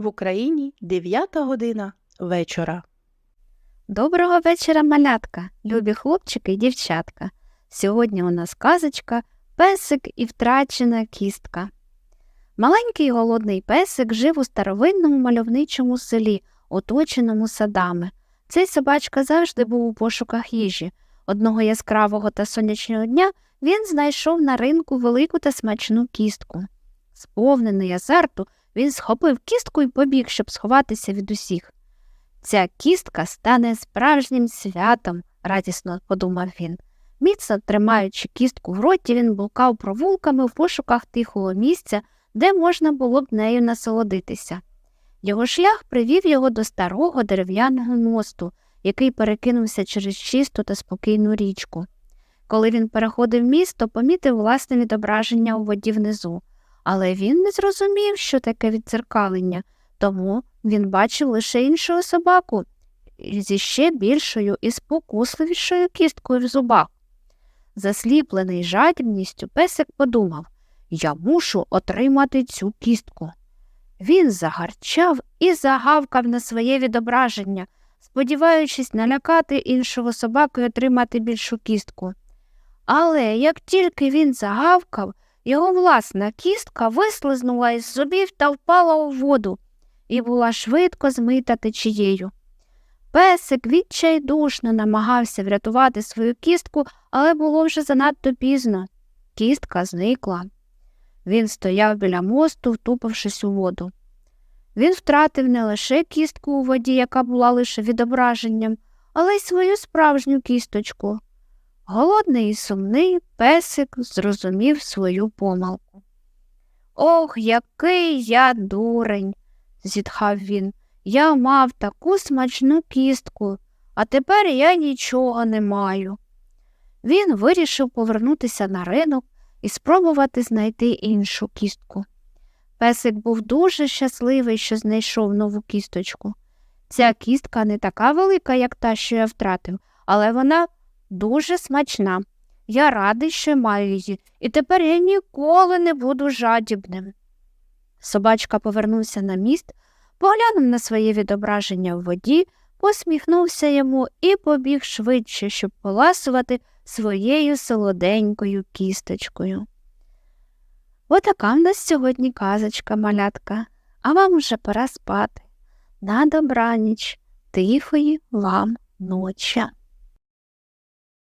В Україні 9 година вечора. Доброго вечора, малятка, любі хлопчики і дівчатка. Сьогодні у нас казочка Песик і втрачена кістка. Маленький голодний песик жив у старовинному мальовничому селі, оточеному садами. Цей собачка завжди був у пошуках їжі. Одного яскравого та сонячного дня він знайшов на ринку велику та смачну кістку. Сповнений азарту, він схопив кістку і побіг, щоб сховатися від усіх. Ця кістка стане справжнім святом, радісно подумав він. Міцно тримаючи кістку в роті, він блукав провулками в пошуках тихого місця, де можна було б нею насолодитися. Його шлях привів його до старого дерев'яного мосту, який перекинувся через чисту та спокійну річку. Коли він переходив міст, то помітив власне відображення у воді внизу, але він не зрозумів, що таке віддзеркалення, тому він бачив лише іншого собаку зі ще більшою і спокусливішою кісткою в зубах. Засліплений жадібністю, песик подумав Я мушу отримати цю кістку. Він загарчав і загавкав на своє відображення, сподіваючись налякати іншого собаку і отримати більшу кістку. Але як тільки він загавкав, його власна кістка вислизнула із зубів та впала у воду і була швидко змита течією. Песик відчайдушно намагався врятувати свою кістку, але було вже занадто пізно. Кістка зникла. Він стояв біля мосту, втупившись у воду. Він втратив не лише кістку у воді, яка була лише відображенням, але й свою справжню кісточку. Голодний і сумний песик зрозумів свою помилку. Ох, який я дурень, зітхав він. Я мав таку смачну кістку, а тепер я нічого не маю. Він вирішив повернутися на ринок і спробувати знайти іншу кістку. Песик був дуже щасливий, що знайшов нову кісточку. Ця кістка не така велика, як та, що я втратив, але вона дуже смачна. Я радий, що маю її, і тепер я ніколи не буду жадібним. Собачка повернувся на міст, поглянув на своє відображення в воді, посміхнувся йому і побіг швидше, щоб поласувати своєю солоденькою кісточкою. Отака в нас сьогодні казочка, малятка, а вам уже пора спати. На добраніч, тихої вам ночі.